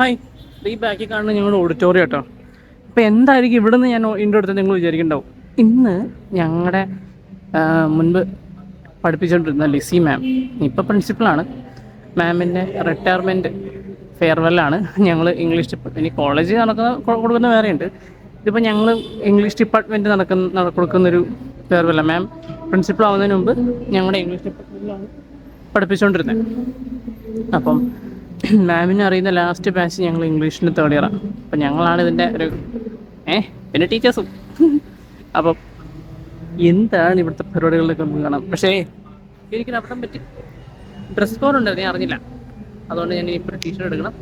Hi. ഈ ബാക്കിൽ കാണുന്ന ഞങ്ങളുടെ ഓഡിറ്റോറിയം കേട്ടോ അപ്പോൾ എന്തായിരിക്കും ഇവിടെ നിന്ന് ഞാൻ ഇന്റെ അടുത്ത് നിങ്ങൾ വിചാരിക്കുന്നുണ്ടാവും ഇന്ന് ഞങ്ങളുടെ മുൻപ് പഠിപ്പിച്ചുകൊണ്ടിരുന്ന ലിസി മാം ഇപ്പോൾ പ്രിൻസിപ്പളാണ് മാമിന്റെ റിട്ടയർമെന്റ് ഫെയർവെല്ലാണ് ഞങ്ങൾ ഇംഗ്ലീഷ് ഇനി കോളേജ് നടക്കുന്ന കൊടുക്കുന്ന വേറെയുണ്ട്. ഇതിപ്പോൾ ഞങ്ങൾ ഇംഗ്ലീഷ് ഡിപ്പാർട്ട്മെന്റ് നടക്കുന്ന നട- കൊടുക്കുന്നൊരു ഫെയർവെല്ല മാം പ്രിൻസിപ്പൾ ആവുന്നതിന് മുമ്പ് ഞങ്ങളുടെ ഇംഗ്ലീഷ് ഡിപ്പാർട്ട്മെന്റിലാണ് പഠിപ്പിച്ചുകൊണ്ടിരുന്നത് അപ്പം മാമിന് അറിയുന്ന ലാസ്റ്റ് ബാച്ച് ഞങ്ങൾ ഇംഗ്ലീഷിന് തേർഡ് ഇയറാണ് അപ്പം ഞങ്ങളാണ് ഇതിന്റെ ഒരു ഏ പിന്നെ ടീച്ചേഴ്സും അപ്പം എന്താണ് ഇവിടുത്തെ പരിപാടികളിലൊക്കെ നമുക്ക് കാണാം. പക്ഷേ എനിക്കൊരു അബദ്ധം പറ്റി. ഡ്രസ് കോഡ് ഉണ്ട് ഞാൻ അറിഞ്ഞില്ല. അതുകൊണ്ട് ഞാൻ ഇപ്പോൾ ടീഷർട്ട് എടുക്കണം.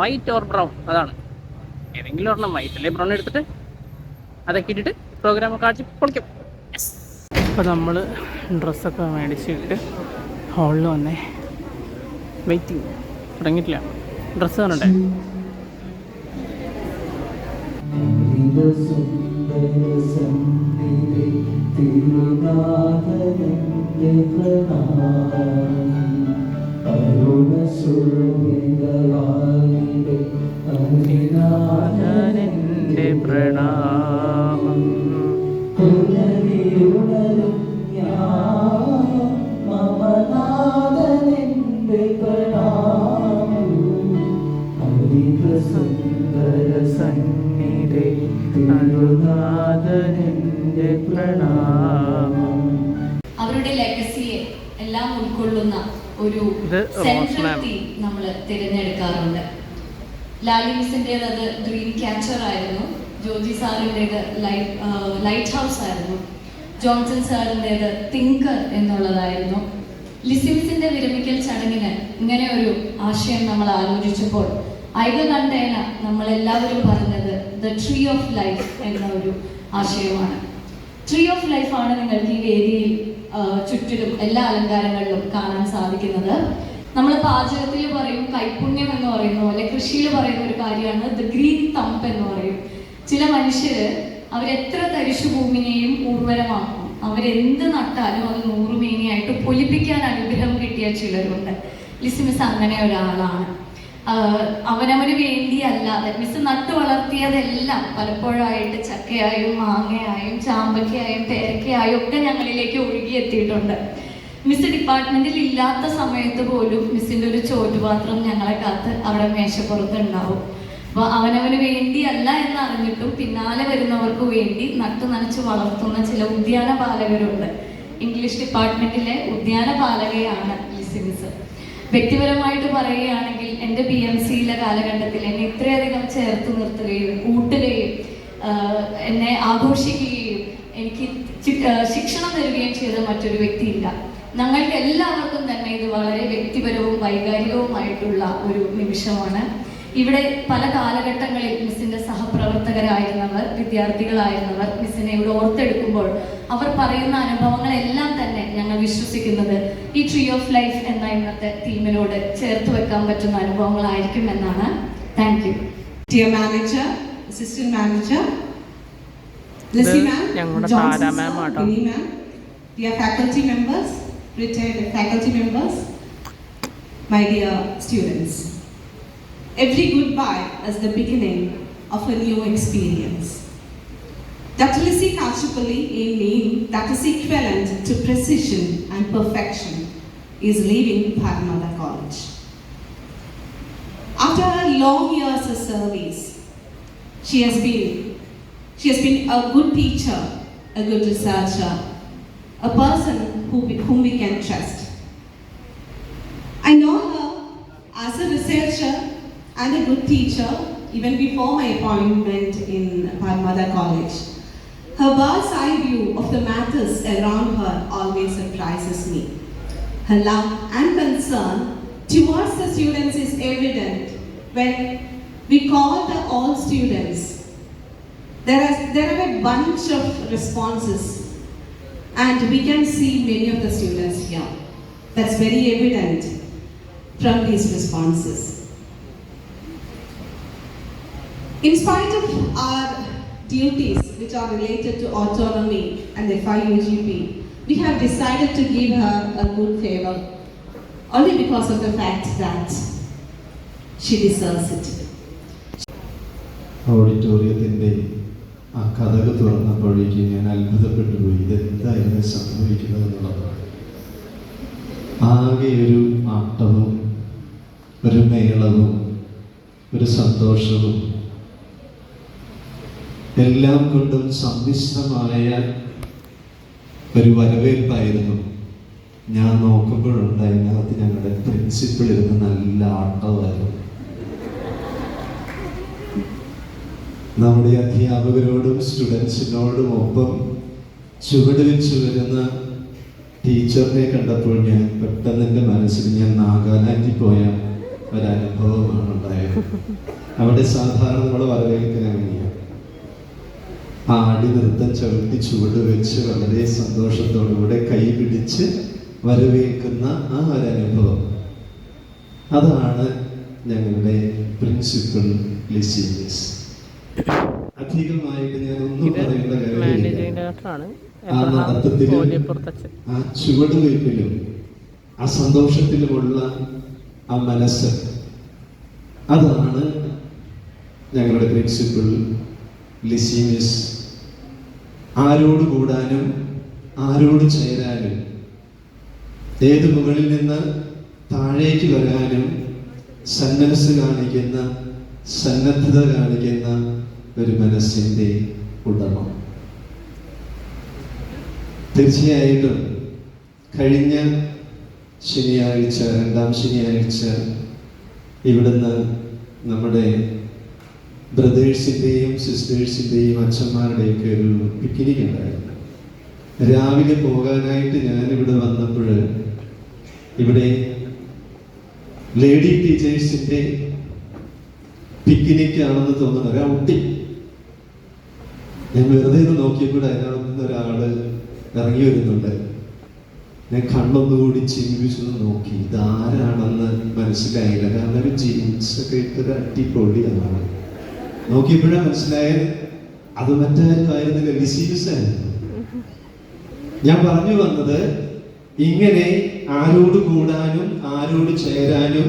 വൈറ്റ് ഓർ ബ്രൗൺ അതാണ്. ഏതെങ്കിലും ഒരെണ്ണം വൈറ്റ് അല്ലെ ബ്രൗൺ എടുത്തിട്ട് അതൊക്കെ ഇട്ടിട്ട് പ്രോഗ്രാം കാണിച്ച് പൊളിക്കും. അപ്പോൾ നമ്മൾ ഡ്രസ്സൊക്കെ മേടിച്ചിട്ട് ഹാളിൽ വന്നേ. വെയിറ്റിംഗ്. തുടങ്ങിയിട്ടില്ല. ഡ്രസ്സ് കാണണ്ടേ? എന്റെ നമ്മൾ തിരഞ്ഞെടുക്കാറുണ്ട്. ലാലി മിസിന്റെത് അത് ഡ്രീം ക്യാച്ചർ ആയിരുന്നു. ജോജി സാറിന്റെത് ലൈറ്റ് ലൈറ്റ് ഹൗസ് ആയിരുന്നു. ജോൺസൺ സാറിന്റെത് തിങ്കർ എന്നുള്ളതായിരുന്നു. ലിസിമിസിന്റെ വിരമിക്കൽ ചടങ്ങിന് ഇങ്ങനെ ഒരു ആശയം നമ്മൾ ആലോചിച്ചപ്പോൾ ഐകകണ്ഠേന നമ്മൾ എല്ലാവരും പറഞ്ഞത് ദ ട്രീ ഓഫ് ലൈഫ് എന്ന ഒരു ആശയമാണ്. ട്രീ ഓഫ് ലൈഫ് ആണ് നിങ്ങൾക്ക് ഈ വേദിയിൽ ചുറ്റിലും എല്ലാ അലങ്കാരങ്ങളിലും കാണാൻ സാധിക്കുന്നത്. നമ്മൾ പാചകത്തിൽ പറയും കൈപുണ്യം എന്ന് പറയുന്ന പോലെ കൃഷിയിൽ പറയുന്ന ഒരു കാര്യമാണ് ദ ഗ്രീൻ തമ്പ് എന്ന് പറയും. ചില മനുഷ്യര് അവരെത്ര തരിശു ഭൂമിനെയും ഉർവരമാക്കും അവരെന്ത് നട്ടാലും അത് നൂറുമേനിയായിട്ട് പൊലിപ്പിക്കാൻ അനുഗ്രഹം കിട്ടിയ ചിലരുണ്ട്. ലിസ് മിസ് അങ്ങനെ ഒരാളാണ്. അവനവന് വേണ്ടിയല്ല. മിസ് നട്ടു വളർത്തിയതെല്ലാം പലപ്പോഴായിട്ട് ചക്കയായും മാങ്ങയായും ചാമ്പക്കയായും പേരക്കയായും ഒക്കെ ഞങ്ങളിലേക്ക് ഒഴുകിയെത്തിയിട്ടുണ്ട്. മിസ് ഡിപ്പാർട്ട്മെന്റിൽ ഇല്ലാത്ത സമയത്ത് പോലും മിസ്സിന്റെ ഒരു ചോറ്റുപാത്രം ഞങ്ങളെ കാത്ത് അവിടെ മേശപ്പുറത്ത് ഉണ്ടാവും അപ്പൊ അവനവന് വേണ്ടിയല്ല എന്ന് അറിഞ്ഞിട്ടും പിന്നാലെ വരുന്നവർക്ക് വേണ്ടി നട്ടു നനച്ച് വളർത്തുന്ന ചില ഉദ്യാന പാലകരുണ്ട്. ഇംഗ്ലീഷ് ഡിപ്പാർട്ട്മെന്റിലെ ഉദ്യാന പാലകയാണ് ലിസി വ്യക്തിപരമായിട്ട് പറയുകയാണെങ്കിൽ എന്റെ പി എം സിയിലെ കാലഘട്ടത്തിൽ എന്നെ ഇത്രയധികം ചേർത്ത് നിർത്തുകയും കൂട്ടുകയും എന്നെ ആഘോഷിക്കുകയും എനിക്ക് ശിക്ഷണം തരികയും ചെയ്ത മറ്റൊരു വ്യക്തിയില്ല. ഞങ്ങൾക്ക് എല്ലാവർക്കും തന്നെ ഇത് വളരെ വ്യക്തിപരവും വൈകാരികവുമായിട്ടുള്ള ഒരു നിമിഷമാണ്. ഇവിടെ പല കാലഘട്ടങ്ങളിൽ മിസ്സിന്റെ സഹപ്രവർത്തകരായിരുന്നവർ വിദ്യാർത്ഥികളായിരുന്നവർ മിസ്സിനെ ഇവിടെ ഓർത്തെടുക്കുമ്പോൾ അവർ പറയുന്ന അനുഭവങ്ങളെല്ലാം തന്നെ ഞങ്ങൾ വിശ്വസിക്കുന്നത് ഈ ട്രീ ഓഫ് ലൈഫ് എന്ന ഇന്നത്തെ തീമിനോട് ചേർത്ത് വെക്കാൻ പറ്റുന്ന അനുഭവങ്ങളായിരിക്കും എന്നാണ്. Thank you manager manager, manager ഞങ്ങളുടെ dear faculty ma'am retired faculty members, my dear students. Every goodbye is the beginning of a new experience. That is culturally a name that is equivalent to precision and perfection is leaving Parmala College. After long years of service, she has been she has been a good teacher, a good researcher, a person who, whom we can trust. I know her as a researcher and a good teacher even before my appointment in Parmada College. Her bird's eye view of the matters around her always surprises me. Her love and concern towards the students is evident when we call the all students. There, is, there are a bunch of responses, and we can see many of the students here. That's very evident from these responses. In spite of our duties, which are related to autonomy and the FIUGP, we have decided to give her a good favor only because of the fact that She deserves it. ഓഡിറ്റോറിയത്തിൻ്റെ ആ കഥക് തുറന്നപ്പോഴേക്കും ഞാൻ അത്ഭുതപ്പെട്ടു പോയി. ഇന്ന് സംഭവിക്കുന്നത് എന്നുള്ളതാണ് ആകെ ഒരു ആട്ടവും ഒരു മേളവും ഒരു സന്തോഷവും എല്ലാം കൊണ്ടും സമ്മിശ്രമായ ഒരു വരവേൽപ്പായിരുന്നു. ഞാൻ നോക്കുമ്പോഴുണ്ട് അതിനകത്ത് ഞങ്ങളുടെ പ്രിൻസിപ്പിൾ ഇരുന്ന് നല്ല ആട്ടമായിരുന്നു. നമ്മുടെ അധ്യാപകരോടും സ്റ്റുഡൻസിനോടും ഒപ്പം ചുവട് വെച്ച് വരുന്ന ടീച്ചറിനെ കണ്ടപ്പോൾ ഞാൻ പെട്ടെന്ന് എന്റെ മനസ്സിൽ ഞാൻ നാഗാലാൻഡിൽ പോയ ഒരനുഭവമാണ് ഉണ്ടായത് അവിടെ സാധാരണ നമ്മൾ വരവേൽക്കാൻ അങ്ങനെയാണ് ആടി നൃത്തം ചവിട്ടി ചുവട് വെച്ച് വളരെ സന്തോഷത്തോടുകൂടെ കൈ പിടിച്ച് വരവേൽക്കുന്ന ആ ഒരു അനുഭവം അതാണ് ഞങ്ങളുടെ പ്രിൻസിപ്പൽ ലിസീനിയസ്. ഇത് മാനേജിംഗ് ഡയറക്ടറാണ് ആ ചുവടുവയ്പ്പിലും ആ സന്തോഷത്തിലുമുള്ള ആ മനസ്സ് അതാണ് ഞങ്ങളുടെ പ്രിൻസിപ്പിൾ ലിസീമിസ് ആരോട് കൂടാനും ആരോട് ചേരാനും ഏത് മുകളിൽ നിന്ന് താഴേക്ക് വരാനും സന്മനസ് കാണിക്കുന്ന സന്നദ്ധത കാണിക്കുന്ന ഒരു മനസ്സിന്റെ ഉടമ. തീർച്ചയായിട്ടും കഴിഞ്ഞ ശനിയാഴ്ച രണ്ടാം ശനിയാഴ്ച ഇവിടുന്ന് നമ്മുടെ ബ്രദേഴ്സിന്റെയും സിസ്റ്റേഴ്സിന്റെയും അച്ഛന്മാരുടെയൊക്കെ ഒരു പിക്നിക് ഉണ്ടായിരുന്നു. രാവിലെ പോകാനായിട്ട് ഞാനിവിടെ വന്നപ്പോൾ ഇവിടെ ലേഡി ടീച്ചേഴ്സിന്റെ പിക്നിക് ആണെന്ന് തോന്നുന്നു. ഒരു ഔട്ടിങ് ഞാൻ വെറുതെ ഒന്ന് നോക്കിയപ്പോൾ അതിനകത്ത് നിന്ന് ഒരാൾ ഇറങ്ങി വരുന്നുണ്ട്. ഞാൻ കണ്ണൊന്നുകൂടി ചിന്തിച്ചൊന്ന് നോക്കി. ഇതാരാണെന്ന് മനസ്സിലായില്ല. കാരണം ഒരു ജീൻസ് ഒക്കെ ഇട്ടൊരു അടിപൊളിയാണ് നോക്കിയപ്പോഴാ മനസ്സിലായത് അത് മറ്റാർക്കായിരുന്നില്ല ലിസീസ് ആയിരുന്നു. ഞാൻ പറഞ്ഞു വന്നത് ഇങ്ങനെ ആരോട് കൂടാനും ആരോട് ചേരാനും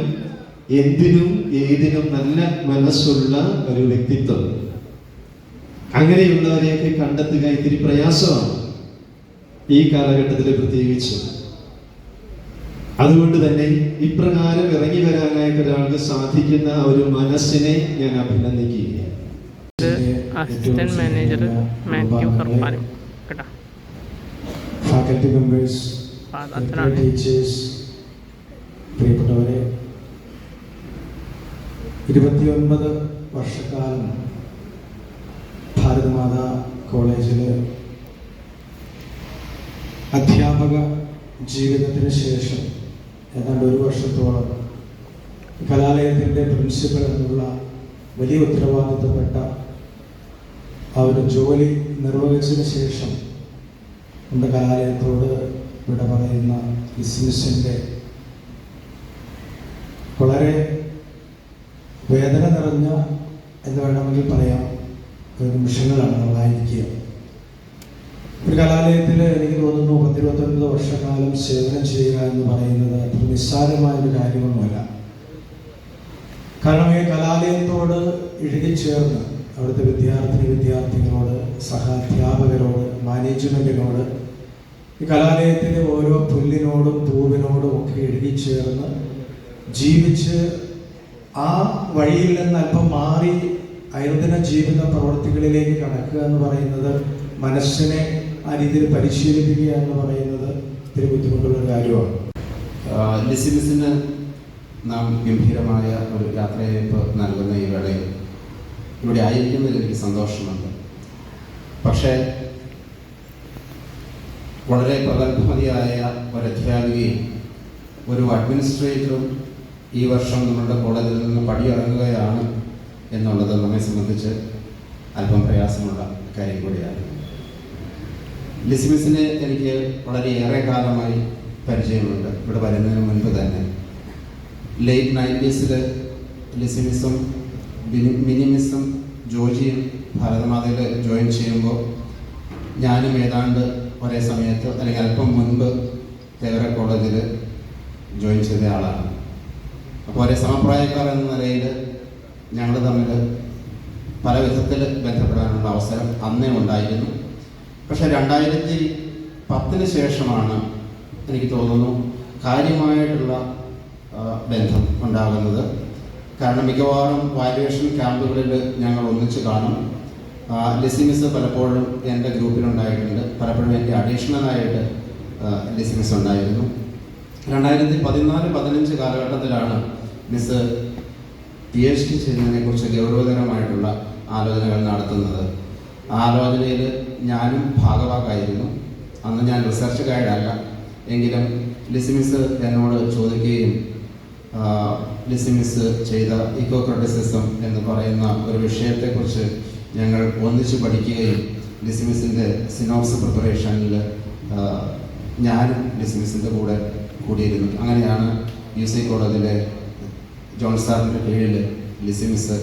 എന്തിനും ഏതിനും നല്ല മനസ്സുള്ള ഒരു വ്യക്തിത്വം. അങ്ങനെയുള്ളവരെയൊക്കെ കണ്ടെത്തുക ഇത്തിരി പ്രയാസമാണ് ഈ കാലഘട്ടത്തിൽ പ്രത്യേകിച്ച്. അതുകൊണ്ട് തന്നെ ഇപ്രകാരം ഇറങ്ങി വരാനായിട്ട് ഒരാൾക്ക് സാധിക്കുന്ന ഒരു മനസ്സിനെ ഞാൻ അഭിനന്ദിക്കുകയാണ്. അസിസ്റ്റന്റ് മാനേജർ മാത്യു കർപ്പാനും കേട്ടോ. ഫാക്കൽറ്റി മെമ്പേഴ്സ് ടീച്ചേഴ്സ് പ്രിയപ്പെട്ടവരെ ഇരുപത്തിയൊൻപത് വർഷക്കാലം ഭാരതമാതാ കോളേജിൽ അധ്യാപക ജീവിതത്തിന് ശേഷം ഏതാണ്ട് ഒരു വർഷത്തോളം കലാലയത്തിന്റെ പ്രിൻസിപ്പൽ എന്നുള്ള വലിയ ഉത്തരവാദിത്തപ്പെട്ട ആ ഒരു ജോലി നിർവഹിച്ചതിന് ശേഷം നമ്മുടെ കലാലയത്തോട് ഇവിടെ പറയുന്ന ബിസിനസ്സിന്റെ വളരെ വേദന നിറഞ്ഞ എന്ന് വേണമെങ്കിൽ പറയാം. നിമിഷങ്ങളാണ് നമ്മളായിരിക്കുക ഒരു കലാലയത്തിൽ എനിക്ക് തോന്നുന്നു പത്തിരുപത്തൊൻപത് വർഷക്കാലം സേവനം ചെയ്യുക എന്ന് പറയുന്നത് അത്ര നിസ്സാരമായ ഒരു കാര്യമൊന്നുമല്ല. കാരണം ഈ കലാലയത്തോട് ഇഴുകിച്ചേർന്ന് അവിടുത്തെ വിദ്യാർത്ഥിനി വിദ്യാർത്ഥികളോട് സഹാധ്യാപകരോട് മാനേജ്മെന്റിനോട് ഈ കലാലയത്തിലെ ഓരോ പുല്ലിനോടും പൂവിനോടും ഒക്കെ ഇഴുകിച്ചേർന്ന് ജീവിച്ച് ആ വഴിയിൽ നിന്ന് അല്പം മാറി അനുദിന ജീവിത പ്രവർത്തികളിലേക്ക് കടക്കുക എന്ന് പറയുന്നത് മനസ്സിനെ ആ രീതിയിൽ പരിശീലിപ്പിക്കുക എന്ന് പറയുന്നത് ഇത്തിരി ബുദ്ധിമുട്ടുള്ള കാര്യമാണ്. ലിസിമിസിന് നാം ഗംഭീരമായ ഒരു യാത്രയയപ്പ് നൽകുന്ന ഈ വേളയിൽ ഇവിടെ ആയിരിക്കുന്നതിൽ എനിക്ക് സന്തോഷമുണ്ട്. പക്ഷേ വളരെ പ്രഗത്ഭമതിയായ ഒരു അധ്യാപികയും ഒരു അഡ്മിനിസ്ട്രേറ്ററും ഈ വർഷം നമ്മളുടെ കോളേജിൽ നിന്ന് പടിയിറങ്ങുകയാണ് എന്നുള്ളത് നമ്മെ സംബന്ധിച്ച് അല്പം പ്രയാസമുള്ള കാര്യം കൂടിയാണ്. ലിസ്മിസിന് എനിക്ക് വളരെയേറെ കാലമായി പരിചയമുണ്ട്. ഇവിടെ വരുന്നതിന് മുൻപ് തന്നെ. ലേറ്റ് നയന്റീസിൽ ലിസിമിസും മിനി- മിനിമിസും ജോജിയും ഭാരതമാതയിൽ ജോയിൻ ചെയ്യുമ്പോൾ ഞാനും ഏതാണ്ട് ഒരേ സമയത്ത് അല്ലെങ്കിൽ അല്പം മുൻപ് തേവര കോളേജിൽ ജോയിൻ ചെയ്ത ആളാണ്. അപ്പോൾ ഒരേ സമപ്രായക്കാർ എന്ന നിലയിൽ ഞങ്ങൾ തമ്മിൽ പല വിധത്തിൽ ബന്ധപ്പെടാനുള്ള അവസരം അന്നേ ഉണ്ടായിരുന്നു. പക്ഷേ രണ്ടായിരത്തി പത്തിന് ശേഷമാണ് എനിക്ക് തോന്നുന്നു കാര്യമായിട്ടുള്ള ബന്ധം ഉണ്ടാകുന്നത്. കാരണം മിക്കവാറും വാല്യുവേഷൻ ക്യാമ്പുകളിൽ ഞങ്ങൾ ഒന്നിച്ച് കാണും. ലിസി മിസ് പലപ്പോഴും എന്റെ ഗ്രൂപ്പിലുണ്ടായിട്ടുണ്ട്. പലപ്പോഴും എന്റെ അഡീഷണലായിട്ട് ലിസി മിസ് ഉണ്ടായിരുന്നു. രണ്ടായിരത്തി പതിനാല് പതിനഞ്ച് കാലഘട്ടത്തിലാണ് മിസ് പി എച്ച് ഡി ചെയ്യുന്നതിനെക്കുറിച്ച് ഗൗരവതരമായിട്ടുള്ള ആലോചനകൾ നടത്തുന്നത്. ആലോചനയിൽ ഞാനും ഭാഗവാക്കായിരുന്നു. അന്ന് ഞാൻ റിസർച്ച് ഗൈഡല്ല എങ്കിലും ലിസിമിസ് എന്നോട് ചോദിക്കുകയും ലിസിമിസ് ചെയ്ത ഇക്കോ ക്രിറ്റിസിസം എന്ന് പറയുന്ന ഒരു വിഷയത്തെക്കുറിച്ച് ഞങ്ങൾ ഒന്നിച്ച് പഠിക്കുകയും ലിസിമിസിന്റെ സിനോപ്സ് പ്രിപ്പറേഷനിൽ ഞാനും ലിസിമിസിന്റെ കൂടെ കൂടിയിരുന്നു. അങ്ങനെയാണ് യു സി കോളേജിലെ ജോൺ സാറിന്റെ കീഴിൽ ലിസിമിസ്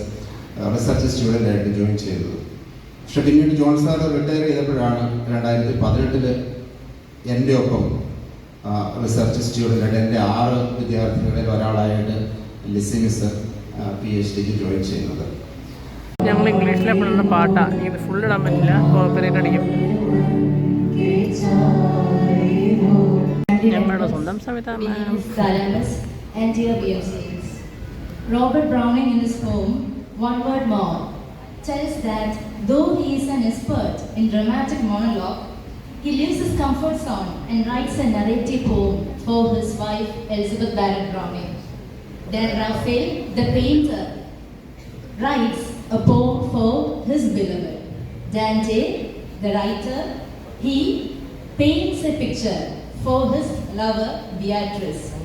റിസർച്ച് സ്റ്റുഡന്റായിട്ട് ജോയിൻ ചെയ്തത്. പക്ഷെ പിന്നീട് ജോൺ സാർ റിട്ടയർ ചെയ്തപ്പോഴാണ് രണ്ടായിരത്തി പതിനെട്ടിൽ എന്റെ ഒപ്പം റിസർച്ച് സ്റ്റുഡന്റായിട്ട് എന്റെ ആറ് വിദ്യാർത്ഥികളിൽ ഒരാളായിട്ട് ലിസി മിസ് പി എച്ച് ഡിക്ക് ജോയിൻ ചെയ്യുന്നത്. ഞങ്ങൾ ഇംഗ്ലീഷിലെ പിള്ളേരുടെ പാട്ടാണ് ഇത് ഫുൾ ഇടാൻ പറ്റില്ല. കോപ്പറേറ്റ് അടിക്കും. ഞങ്ങളുടെ സ്വന്തം Savitha Robert Browning in his poem, One Word More, tells that though he is an expert in dramatic monologue, he leaves his comfort zone and writes a narrative poem for his wife Elizabeth Barrett Browning. Then Raphael, the painter, writes a poem for his beloved. Dante, the writer, he paints a picture for his lover Beatrice.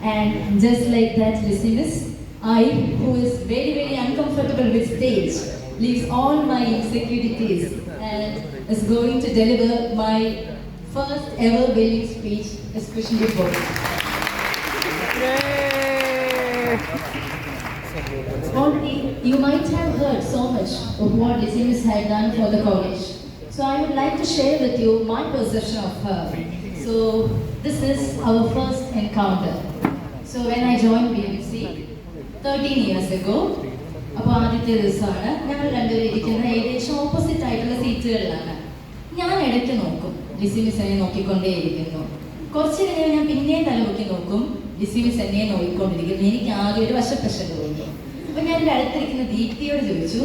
And just like that listeners, I, who is very, very uncomfortable with stage, leaves all my insecurities and is going to deliver my first ever wedding speech, especially for Already, you might have heard so much of what Lysimus had done for the college. So I would like to share with you my perception of her. So this is our first encounter. So when I joined BMC 13 years ago അപ്പോൾ ആദ്യത്തെ ദിവസമാണ്. ഞങ്ങൾ രണ്ടുപേരും ഇരിക്കുന്ന ഏകദേശം opposite ആയിട്ടുള്ള സീറ്റുകളിലാണ്. ഞാൻ ഇടയ്ക്ക് നോക്കും. ലിസി നോക്കിക്കൊണ്ടേ നോക്കിക്കൊണ്ടേയിരിക്കുന്നു. കുറച്ച് കഴിഞ്ഞ് ഞാൻ പിന്നെയും തലമുക്കി നോക്കും. ലിസി മിസ് എന്നെ നോക്കിക്കൊണ്ടിരിക്കുന്നു. എനിക്ക് ആകെ ഒരു വശപ്രശ്നം തോന്നി അപ്പൊ ഞാൻ എന്റെ അടുത്തിരിക്കുന്ന ദീപ്തിയോട് ചോദിച്ചു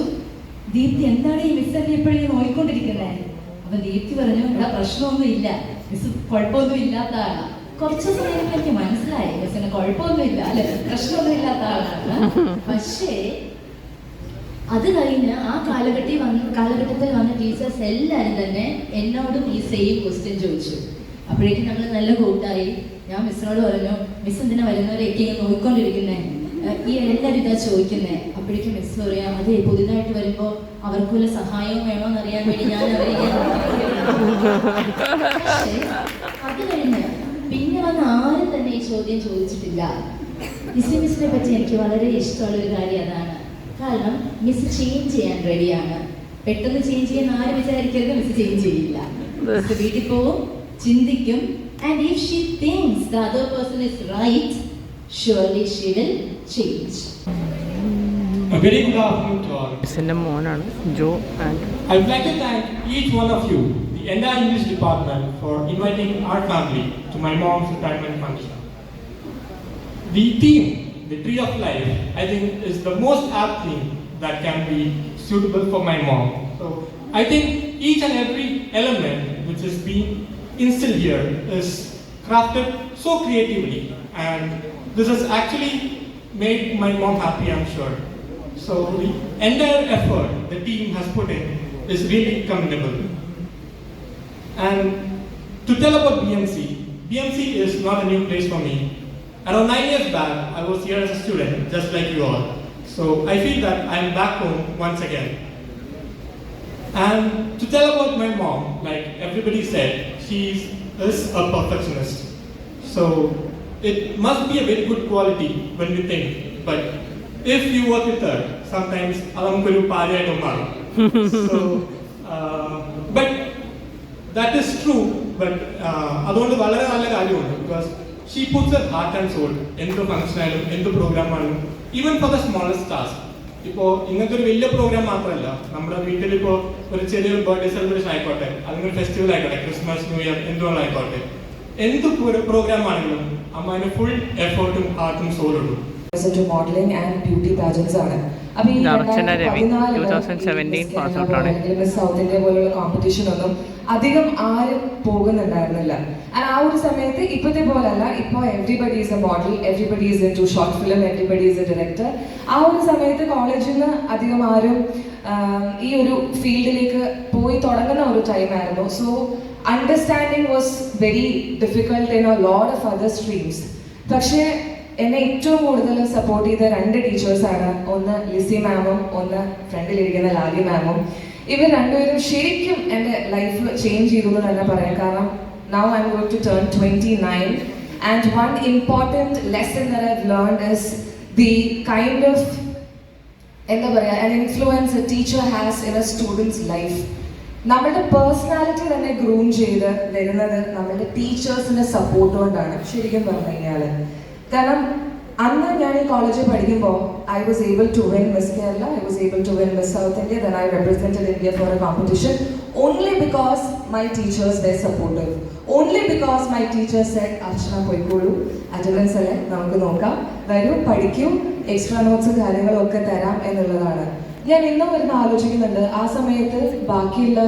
ദീപ്തി എന്താണ് ഈ മിസ് എന്നെ എപ്പോഴും നോക്കിക്കൊണ്ടിരിക്കുന്നത് അപ്പൊ ദീപ്തി പറഞ്ഞു ഇവിടെ പ്രശ്നമൊന്നും ഇല്ല മിസ് കുഴപ്പമൊന്നും ഇല്ലാത്ത ആളാ കുറച്ച് സമയം എനിക്ക് മനസ്സിലായി ബസ്സിന് കുഴപ്പമൊന്നുമില്ല അല്ലെ? പ്രശ്നമൊന്നും ഇല്ലാത്ത ആളാണ്. പക്ഷേ അത് കഴിഞ്ഞ് ആ കാലഘട്ടത്തിൽ വന്ന് കാലഘട്ടത്തിൽ വന്ന ടീച്ചേഴ്സ് എല്ലാവരും തന്നെ എന്നോടും ഈ സെയിം ക്വസ്റ്റ്യൻ ചോദിച്ചു. അപ്പോഴേക്കും നമ്മൾ നല്ല കൂട്ടായി. ഞാൻ മിസ്സിനോട് പറഞ്ഞു മിസ് എന്തിനാ വരുന്നവരെയൊക്കെ ഇങ്ങനെ നോക്കിക്കൊണ്ടിരിക്കുന്നേ ഈ എല്ലാവരും ഇതാ ചോദിക്കുന്നേ? അപ്പോഴേക്കും മിസ് പറയാ അതെ പുതിയതായിട്ട് വരുമ്പോ അവർക്ക് വല്ല സഹായവും വേണോന്ന് അറിയാൻ വേണ്ടി ഞാൻ അവരെ അത് കഴിഞ്ഞ് പിന്നെ വന്ന് ആരും തന്നെ ഈ ചോദ്യം ചോദിച്ചിട്ടില്ല. മിസ്സി മിസ്സിനെ പറ്റി എനിക്ക് വളരെ ഇഷ്ടമുള്ള ഒരു കാര്യം അതാണ്. കാരണം മിസ് ചേഞ്ച് ചെയ്യാൻ റെഡിയാണ് പെട്ടെന്ന് ചേഞ്ച് ചെയ്യാൻ ആരും വിചാരിക്കരുത് മിസ് ചേഞ്ച് ചെയ്യില്ല. വീട്ടിൽ പോവും ചിന്തിക്കും. And if she thinks the other person is right surely she will change A very good afternoon to all. മിസ്സിൻ്റെ മോനാണ് Jo and I would like to thank each one of you, the entire English department, for inviting our family to my mom's retirement function. The theme, the tree of life, I think is the most apt theme that can be suitable for my mom. So I think each and every element which is being instilled here is crafted so creatively and this has actually made my mom happy, I'm sure. So the entire effort the team has put in is really commendable. And to tell about BMC, BMC is not a new place for me. Around nine years back, I was here as a student, just like you all. So I feel that I'm back home once again. And to tell about my mom, like everybody said, she is a perfectionist. So it must be a very good quality when we think. But if you work with her, sometimes parayayittu marum. So, uh, but that is true. But അതുകൊണ്ട് വളരെ നല്ല കാര്യമുണ്ട് because she puts a heart and soul എന്ത് function ആയാലും എന്ത് program ആണെങ്കിലും even for the smallest task ഇപ്പോ ഇങ്ങനത്തെ ഒരു വലിയ പ്രോഗ്രാം മാത്രമല്ല നമ്മുടെ വീട്ടിൽ ഇപ്പോ ഒരു ചെറിയൊരു ബർത്ത്ഡേ സെലിബ്രേഷൻ ആയിക്കോട്ടെ അല്ലെങ്കിൽ ഫെസ്റ്റിവൽ ആയിക്കോട്ടെ ക്രിസ്മസ് ന്യൂ ഇയർ എന്തുകൊണ്ടായിക്കോട്ടെ എന്ത് പ്രോഗ്രാം ആണെങ്കിലും അമ്മ അതിന് ഫുൾ എഫേർട്ടും ഹാർട്ടും സോളും ഇടും മോഡലിംഗ് ആൻഡ് ബ്യൂട്ടി പാജൻസ് ആണ്. അപ്പൊ ഈ അർച്ചന രവി, 2017 pass ആണ്. അല്ലെങ്കിൽ മിസ് സൗത്ത് ഇന്ത്യ പോലുള്ള കോമ്പറ്റീഷൻ ഒന്നും അധികം ആരും പോകുന്നുണ്ടായിരുന്നില്ല. ആൻഡ് ആ ഒരു സമയത്ത് ഇപ്പോഴത്തെ പോലല്ല ഇപ്പോൾ everybody is a model everybody is a to short film everybody is a director ആ ഒരു സമയത്ത് കോളേജിൽ നിന്ന് അധികം ആരും ഈ ഒരു ഫീൽഡിലേക്ക് പോയി തുടങ്ങുന്ന ഒരു ടൈമായിരുന്നു so understanding was very difficult in a lot of other streams പക്ഷേ എന്നെ ഏറ്റവും കൂടുതൽ സപ്പോർട്ട് ചെയ്ത രണ്ട് ടീച്ചേഴ്സാണ് ഒന്ന് ലിസി മാമും ഒന്ന് ഫ്രണ്ടിലിരിക്കുന്ന ലാലി മാമും ഇവർ രണ്ടുപേരും ശരിക്കും എന്റെ ലൈഫ് ചേഞ്ച് ചെയ്തു എന്ന് തന്നെ പറയാം. കാരണം now I'm going to turn twenty nine and one important lesson there learn is the kind of എന്താ പറയുക an influence a teacher has in a students life നമ്മളുടെ പേഴ്സണാലിറ്റി തന്നെ ഗ്രൂം ചെയ്ത് വരുന്നത് നമ്മളുടെ ടീച്ചേഴ്സിന്റെ സപ്പോർട്ട് കൊണ്ടാണ് ശരിക്കും പറഞ്ഞു കഴിഞ്ഞാൽ കാരണം അന്ന് ഞാൻ ഈ കോളേജിൽ പഠിക്കുമ്പോൾ I was able to win miss Kerala I was able to win miss South India then I represented India for a competition only because my teachers the supportive only because my teachers said Archana പോയിക്കോളൂ. Attendance അല്ലേ? നമുക്ക് നോക്കാം. വരൂ പഠിക്കൂ. Extra നോട്ട്സും കാര്യങ്ങളും ഒക്കെ തരാം എന്നുള്ളതാണ്. ഞാൻ ഇന്നും വരുന്ന ആലോചിക്കുന്നുണ്ട്. ആ സമയത്ത് ബാക്കിയുള്ള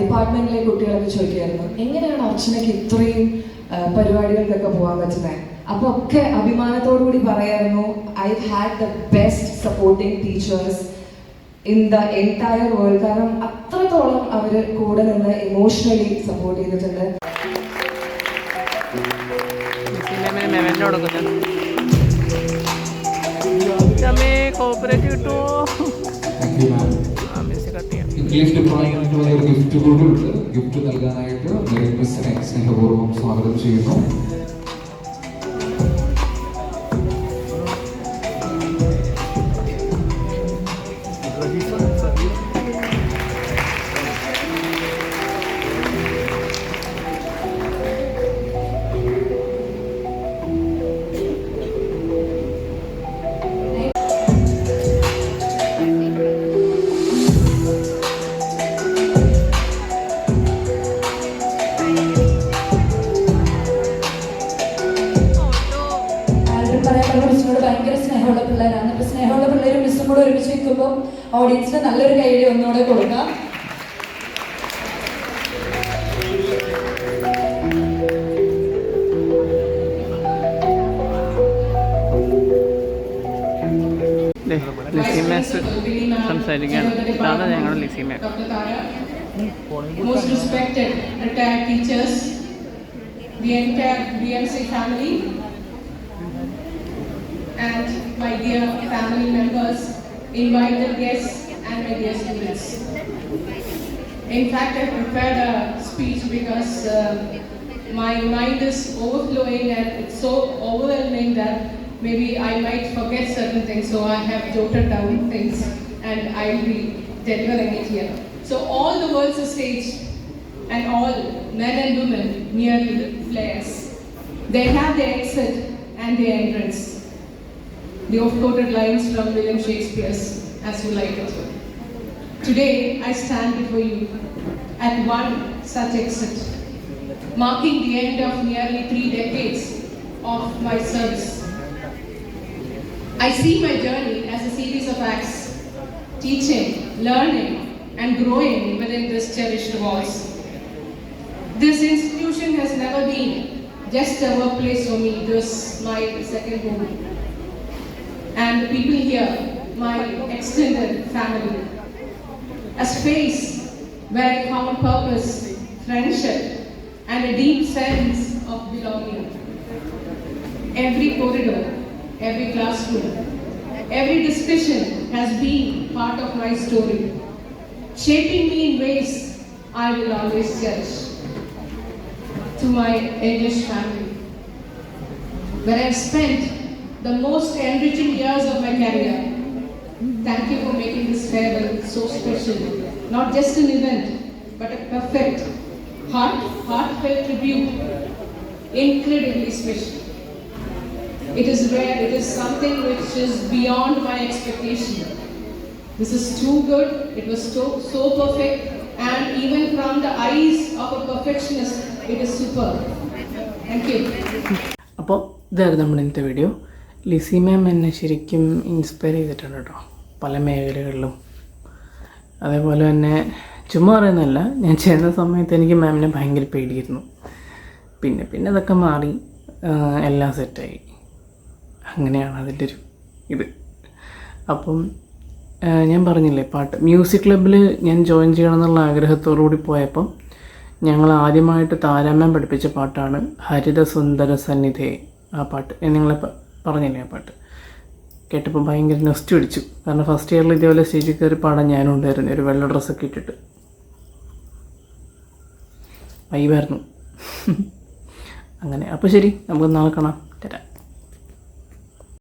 ഡിപ്പാർട്ട്മെന്റിലെ കുട്ടികളൊക്കെ ചോദിക്കുമായിരുന്നു എങ്ങനെയാണ് അർച്ചനയ്ക്ക് ഇത്രയും പരിപാടികൾക്കൊക്കെ പോകാൻ പറ്റുന്നത് അപ്പൊ ഒക്കെ അഭിമാനത്തോടു കൂടി പറയായിരുന്നു I had the best supporting teachers in the entire world കാരണം അത്രത്തോളം അവർ കൂടെ നിന്ന് ഇമോഷണലി സപ്പോർട്ട് ചെയ്തിട്ടുണ്ട്. ഗിഫ്റ്റ് നൽകാനായിട്ട് സ്നേഹപൂർവം സ്വാഗതം ചമ്മേ ഭയങ്കര സ്നേഹമുള്ള പിള്ളേരാണ്. അപ്പൊ സ്നേഹമുള്ള പിള്ളേരും മിസ്സും കൂടെ ഒരുമിച്ച് നിൽക്കുമ്പോൾ ഓഡിയൻസിന് നല്ലൊരു കൈയടി ഒന്നുകൂടെ കൊടുക്കാം. ദേ, ലിസി മാസ് സംസാരിക്കുകയാണ്. ഇതാണ് ഞങ്ങളുടെ ലിസി മാം Dr. Tara, most respected retired teachers, the entire BMC family, and my dear family members, invited guests, and my dear students. In fact, I prepared a speech because uh, my mind is overflowing and it's so overwhelming that maybe I might forget certain things. So I have jotted down things and I'll be delivering it here. So all the world's a stage and all men and women merely the players. They have their exit and their entrance. The oft-quoted lines from William Shakespeare's As You Like It. Today, I stand before you at one such exit, marking the end of nearly three decades of my service. I see my journey as a series of acts, teaching, learning, and growing within this cherished walls. This institution has never been just a workplace for me, was my second home. And the people here, my extended family, a space where found purpose, friendship, and a deep sense of belonging. Every corridor, every classroom, every discussion has been part of my story, shaping me in ways I will always cherish. To my English family, where I have spent the most enriching years of my career. Thank you for making this farewell so special. Not just an event, but a perfect, heart, heartfelt tribute incredibly special. It is rare, it is something which is beyond my expectation. This is too good, it was so, so perfect, and even from the eyes of a perfectionist, it is superb. Thank you. അപ്പോൾ ഇതായിരുന്നു നമ്മുടെ ഇന്നത്തെ video Lissy മാം എന്നെ ശരിക്കും inspire ചെയ്തിട്ടുണ്ട് കേട്ടോ. പല മേഖലകളിലും. അതേപോലെ തന്നെ ചുമ്മാ പറയുന്നതല്ല ഞാൻ ചെയ്യുന്ന സമയത്ത് എനിക്ക് മാമിനെ ഭയങ്കര പേടിയായിരുന്നു. പിന്നെ പിന്നെ അതൊക്കെ മാറി എല്ലാം സെറ്റായി അങ്ങനെയാണ് അതിന്റെ ഒരു ഇത്. അപ്പം ഞാൻ പറഞ്ഞില്ലേ പാട്ട് മ്യൂസിക് ക്ലബ്ബിൽ ഞാൻ ജോയിൻ ചെയ്യണം എന്നുള്ള ആഗ്രഹത്തോടു കൂടി പോയപ്പം ഞങ്ങൾ ആദ്യമായിട്ട് താരാമ്മൻ പഠിപ്പിച്ച പാട്ടാണ് ഹരിത സുന്ദര സന്നിധേ ആ പാട്ട്. നിങ്ങളെ പറഞ്ഞില്ലേ ആ പാട്ട്? കേട്ടപ്പോൾ ഭയങ്കര നെസ്റ്റ് പിടിച്ചു. കാരണം ഫസ്റ്റ് ഇയറിൽ ഇതേപോലെ സ്റ്റേജിൽ കയറി പാടാൻ ഞാനും ഉണ്ടായിരുന്നു. ഒരു വെള്ള ഡ്രസ്സൊക്കെ ഇട്ടിട്ട്. വൈബായിരുന്നു അങ്ങനെ. അപ്പോൾ ശരി നമുക്ക് നാളെ കാണാം.